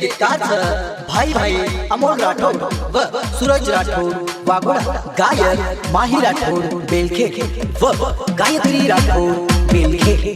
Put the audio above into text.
गीतकार भाई भाई अमोल राठोड व सूरज राठोड वाघोडा गायक माही राठोड बेलखे व गायत्री राठोड बेलखे